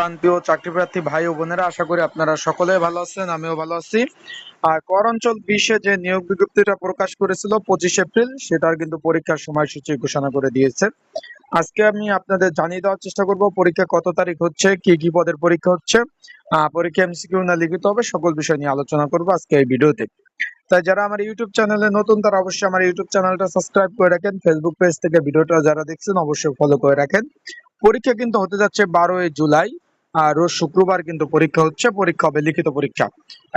প্রান্তীয় চাকরি প্রার্থী ভাই ও বোনেরা, আশা করি আপনারা সকলে ভালো আছেন, আমিও ভালো আছি। আর কর অঞ্চল বিশে যে নিয়োগ বিজ্ঞপ্তিটা প্রকাশ করেছিল পঁচিশ এপ্রিল, সেটার কিন্তু পরীক্ষার সময়সূচি ঘোষণা করে দিয়েছে। আজকে আমি আপনাদের জানিয়ে দেওয়ার চেষ্টা করব, পরীক্ষা কত তারিখ হচ্ছে, কি কি পদের পরীক্ষা হচ্ছে পরীক্ষা এমসিকিউ না লিখিত হবে, সকল বিষয় নিয়ে আলোচনা করব আজকে এই ভিডিওতে। তাই যারা আমার ইউটিউব চ্যানেলে নতুন, তারা অবশ্যই আমার ইউটিউব চ্যানেলটা সাবস্ক্রাইব করে রাখেন ফেসবুক পেজ থেকে ভিডিওটা যারা দেখছেন, অবশ্যই ফলো করে রাখেন। পরীক্ষা কিন্তু হতে যাচ্ছে বারোই জুলাই রোজ শুক্রবার কিন্তু পরীক্ষা হচ্ছে, পরীক্ষা হবে, লিখিত পরীক্ষা।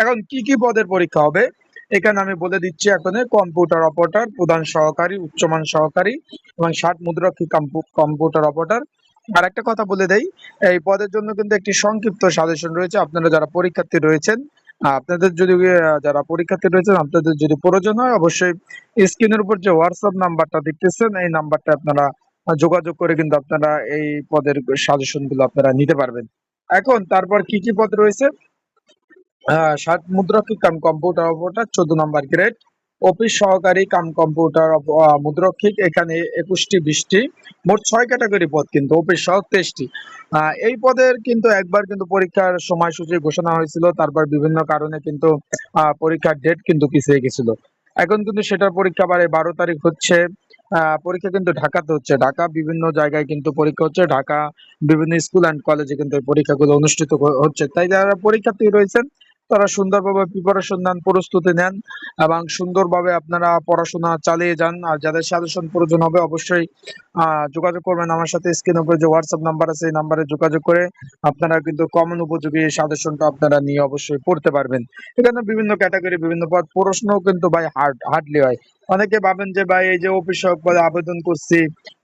এখন কি কি পদের পরীক্ষা হবে? এখানে আমি বলে দিচ্ছি এখন কম্পিউটার অপারেটর, প্রধান সহকারী, উচ্চমান সহকারী এবং ষাট মুদ্রাক্ষী কম্পিউটার অপারেটর। আর একটা কথা বলে দেই, এই পদের জন্য কিন্তু একটি সংক্ষিপ্ত সাজেশন রয়েছে। আপনারা যারা পরীক্ষার্থী রয়েছেন আপনাদের যদি যারা পরীক্ষার্থী রয়েছেন, আপনাদের যদি প্রয়োজন হয়, অবশ্যই স্ক্রিনের উপর যে হোয়াটসঅ্যাপ নাম্বারটা দেখতেছেন, এই নাম্বারটা আপনারা যোগাযোগ করে কিন্তু আপনারা এই পদের সাজেশনগুলো আপনারা নিতে পারবেন। এখন তারপর কি কি পদ রয়েছে? ষাট মুদ্রক্ষিক কাম কম্পিউটার অপারেটর চোদ্দ নম্বর গ্রেড অফিস সহকারী কাম কম্পিউটার মুদ্রক্ষিক, এখানে একুশটি, বিশটি। মোট ছয় ক্যাটাগরি পদ কিন্তু, অফিস সহ তেইশটি। এই পদের কিন্তু একবার কিন্তু পরীক্ষার সময়সূচি ঘোষণা হয়েছিল, তারপর বিভিন্ন কারণে কিন্তু পরীক্ষার ডেট কিন্তু পিছিয়ে গেছিল। এখন কিন্তু সেটার পরীক্ষা বারে বারো তারিখ হচ্ছে। পরীক্ষা কিন্তু ঢাকাতে হচ্ছে। ঢাকা বিভিন্ন জায়গায় কিন্তু পরীক্ষা হচ্ছে। ঢাকা বিভিন্ন স্কুল অ্যান্ড কলেজে কিন্তু এই পরীক্ষাগুলো অনুষ্ঠিত হচ্ছে। তাই যারা পরীক্ষার্থী রয়েছেন, তারা সুন্দরভাবে প্রিপারেশন নেন, প্রস্তুতি নেন এবং সুন্দরভাবে আপনারা পড়াশোনা চালিয়ে যান। আর যাদের সাজেশন প্রয়োজন হবে, অবশ্যই যোগাযোগ করবেন আমার সাথে। স্ক্রিনের উপরে যে হোয়াটসঅ্যাপ নাম্বার আছে, এই নাম্বারে যোগাযোগ করে আপনারা কিন্তু কমন উপযোগী সাজেশনটা আপনারা নিয়ে অবশ্যই পড়তে পারবেন। এখানে বিভিন্ন ক্যাটাগরি বিভিন্ন পদ প্রশ্ন কিন্তু ভাই হার্ড হার্ডলি হয়। অনেকে ভাবেন যে, ভাই, এই যে অফিস পদে আবেদন করছি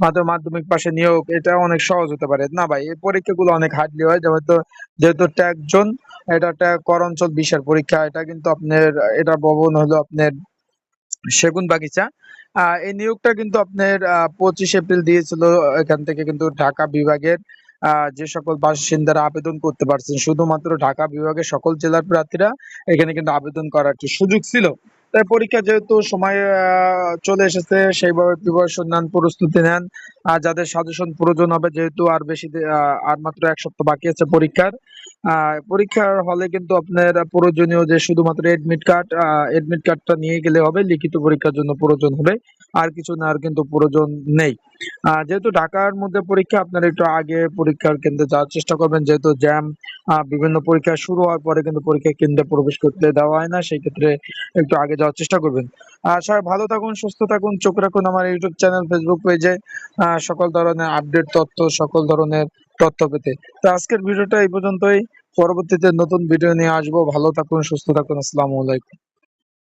মাত্র মাধ্যমিক পাশে নিয়োগ, এটা অনেক সহজ হতে পারে। না ভাই, এই পরীক্ষাগুলো অনেক হার্ডলি হয় যেহেতু যেহেতু ট্যাগ জোন এটা একটা কর অঞ্চল বিশের পরীক্ষা, এটা কিন্তু আপনার, এটা ভবন হলো আপনার সেগুন বাগিচা। এই নিয়োগটা কিন্তু আপনার পঁচিশ এপ্রিল দিয়েছিল, এখান থেকে কিন্তু ঢাকা বিভাগের যে সকল বাসিন্দারা আবেদন করতে পারছেন, শুধুমাত্র ঢাকা বিভাগের সকল জেলার প্রার্থীরা এখানে কিন্তু আবেদন করার সুযোগ ছিল। তাই পরীক্ষা যেহেতু সময় চলে এসেছে, সেইভাবে প্রিপারেশন নেন, প্রস্তুতি নেন। আর যাদের সাজেশন প্রয়োজন হবে, যেহেতু আর বেশি আর মাত্র এক সপ্তাহ বাকি আছে পরীক্ষার পরীক্ষার হলে কিন্তু আপনার প্রয়োজনীয় যে শুধুমাত্র এডমিট কার্ড এডমিট কার্ডটা নিয়ে গেলে হবে, লিখিত পরীক্ষার জন্য প্রয়োজন হবে। আর কিছু না, আর কিন্তু প্রয়োজন নেই। যেহেতু ঢাকার মধ্যে পরীক্ষা, আপনারা একটু আগে পরীক্ষার কেন্দ্রে যাওয়ার চেষ্টা করবেন। যেহেতু জ্যাম বিভিন্ন পরীক্ষা শুরু হওয়ার পরে কিন্তু পরীক্ষা কেন্দ্রে প্রবেশ করতে দেওয়া হয় না, সেই ক্ষেত্রে একটু আগে যাওয়ার চেষ্টা করবেন। আর ভালো থাকুন, সুস্থ থাকুন, চোখ রাখুন আমার ইউটিউব চ্যানেল ফেসবুক পেজে সকল ধরনের আপডেট তথ্য, সকল ধরনের তথ্য পেতে। তো আজকের ভিডিওটা এই পর্যন্তই। পরবর্তীতে নতুন ভিডিও নিয়ে আসব। ভালো থাকুন, সুস্থ থাকুন। আসসালামু আলাইকুম।